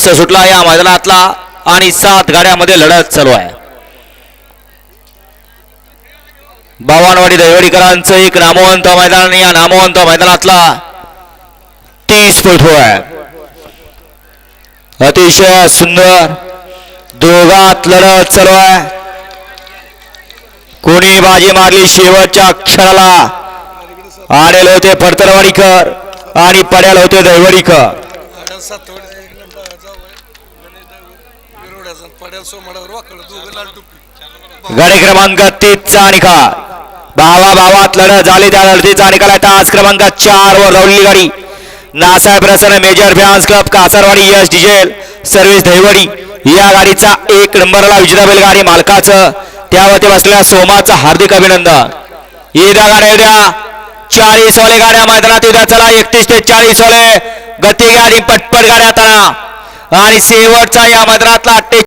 तीस सुटला या मैदानातला आणि सात गाड्यामध्ये लढत चालू आहे. बावनवाडी दैवडीकरांचं एक नामवंत मैदान या नामवंत मैदानातला तीस फूट आहे अतिशय सुंदर दोघात लढत चालू आहे. कोणी बाजी मारली शेवटच्या क्षणाला. आलेले होते फडतरवाडीकर आणि पड्याला होते दैवडीकर गाड्या सातवडीचा एक नंबर जाऊ गणेश पड्याल सोमाडावर वाकड दोघं लाल टुपी. गाडी क्रमांक तीसचा निकाल भावा भावात लढत झाली त्या लढतीचा निकाल आहे तास क्रमांक चार वर रवली गाडी. नासाहेब रसन major fans club Kasarwadi Yash diesel service Dahiwadi या गाडीचा एक नंबरला विजेता बैलगाडी मालकाचं त्यावरती बसलेल्या सोमाचं हार्दिक अभिनंदन. येत्या गाड्या उद्या चाळीस वाले गाड्या मैदानात उद्या चला एकतीस ते चाळीस वाले गती गाडी पटपट गाड्या तळा. आणि शेवटचा या मैदानातला अठ्ठे